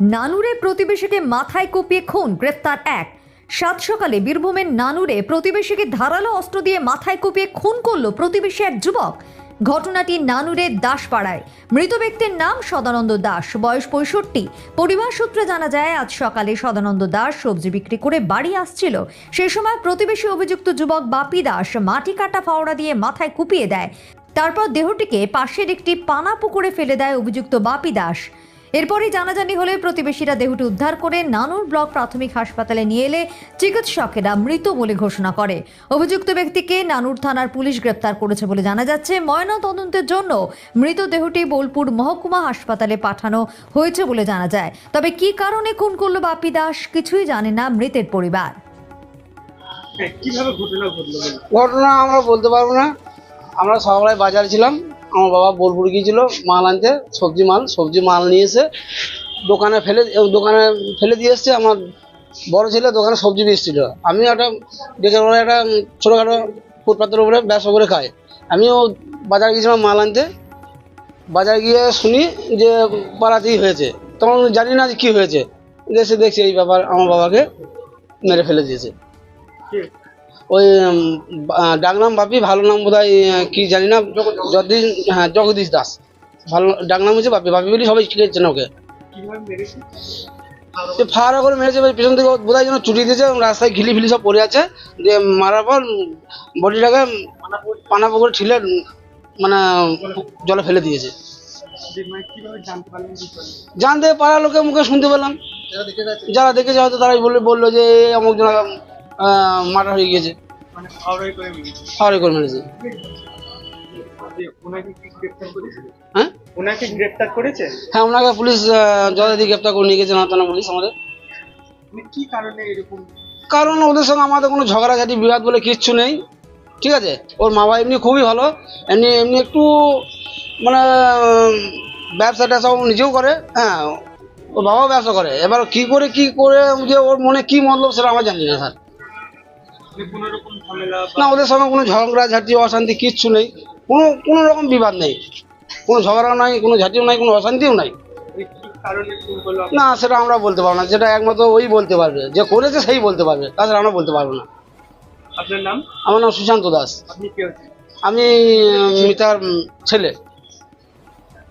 নানুরে প্রতিবেশীকে মাথায় কুপিয়ে খুন, গ্রেফতার এক। সাত সকালে বীরভূমের নানুরে প্রতিবেশীকে ধারালো অস্ত্র দিয়ে মাথায় কুপিয়ে খুন করল প্রতিবেশী এক যুবক। ঘটনাটি নানুরের দাসপাড়ায়। মৃত ব্যক্তির নাম সদানন্দ দাস, বয়স পঁয়ষট্টি। পরিবার সূত্রে জানা যায়, আজ সকালে সদানন্দ দাস সবজি বিক্রি করে বাড়ি আসছিল। সেই সময় প্রতিবেশী অভিযুক্ত যুবক বাপি দাস মাটি কাটা ফাওড়া দিয়ে মাথায় কুপিয়ে দেয়। তারপর দেহটিকে পাশের একটি পানা পুকুরে ফেলে দেয় অভিযুক্ত বাপি দাস। এরপরই জানাজানি হলে প্রতিবেশীরা দেহটি উদ্ধার করে নানুর ব্লক প্রাথমিক হাসপাতালে নিয়ে এলে চিকিৎসকেরা মৃত বলে ঘোষণা করে। অভিযুক্ত ব্যক্তিকে নানুর থানার পুলিশ গ্রেপ্তার করেছে বলে জানা যাচ্ছে। ময়না তদন্তের জন্য মৃতদেহটি বোলপুর মহকুমা হাসপাতালে পাঠানো হয়েছে বলে জানা যায়। তবে কি কারণে খুন করল বাপি দাস কিছুই জানে না মৃতের পরিবার। হ্যাঁ ঘটনা ঘটলো বলুন? ঘটনা আমরা বলতে পারব না। আমরা সকালে বাজার ছিলাম। আমার বাবা বোলপুর গিয়েছিল, মাল আনতে, সবজি মাল সবজি মাল নিয়ে এসে দোকানে ফেলে দোকানে ফেলে দিয়ে এসছে আমার বড় ছেলে, দোকানে সবজি বেচছিল আমি একটা ডেকে একটা ছোটোখাটো ফুটপাতের উপরে ব্যবসা করে খাই। আমিও বাজার গিয়েছিলাম মাল আনতে। বাজার গিয়ে শুনি যে পাড়াতেই হয়েছে। তখন জানি না যে কী হয়েছে। এসে দেখছি এই ব্যাপার আমার বাবাকে মেরে ফেলে দিয়েছে? ওই ডাকনাম বাপি ভালো নাম বোধ কি জানি না, জগদীশ হ্যাঁ জগদীশ দাস। ভালো ডাকনাম হচ্ছে বাপি বাপি বলি সবাই শিখেছেন ওকে। মেরেছে ফাড়া করে মেরেছে পেছন থেকে বোধ হয় যেন চুটি দিয়েছে, রাস্তায় ঘিলি ফিলি সব পড়ে আছে দিয়ে মারার পর বডিটাকে পানা পুকুরে ঠিলে মানে জলে ফেলে দিয়েছে। জানতে বিষয়টা? লোকের মুখে শুনতে পেলাম। যারা দেখেছে হয়তো তারাই বলে, বলল যে এই অমুক জন মার্ডার হয়ে গিয়েছে মানে করে মেরেছে। করে হ্যাঁ? ওনাকে গ্রেপ্তার করেছে? হ্যাঁ ওনাকে পুলিশ করে নিয়ে গেছে পুলিশ আমাদের। মানে কি কারণে এরকম? কারণ ওদের সঙ্গে আমাদের কোনো ঝগড়াঝাটি বিবাদ বলে কিচ্ছু নেই। ঠিক আছে? ওর মা বাবা এমনি খুবই ভালো। এমনি এমনি একটু মানে উম, ব্যবসা ট্যাবসা ও নিজেও করে। হ্যাঁ ওর বাবাও ব্যবসা করে। এবার কি করে কি করে যে ওর মনে কি মতলব সেটা আমার জানি না স্যার। না ওদের সঙ্গে কোনো ঝগড়া ঝাঁটি অশান্তি কিচ্ছু নেই। কোনো কোনো রকম বিবাদ নেই। কোনো ঝগড়াও নাই কোনো ঝাঁটিও নাই কোনো অশান্তিও নাই। না সেটা আমরা বলতে পারব না। যেটা একমাত্র ওই বলতে পারবে। যে করেছে সেই বলতে পারবে। তাছাড়া আমরা বলতে পারব না। আপনার নাম? আমার নাম সুশান্ত দাস। আমি মিতার ছেলে।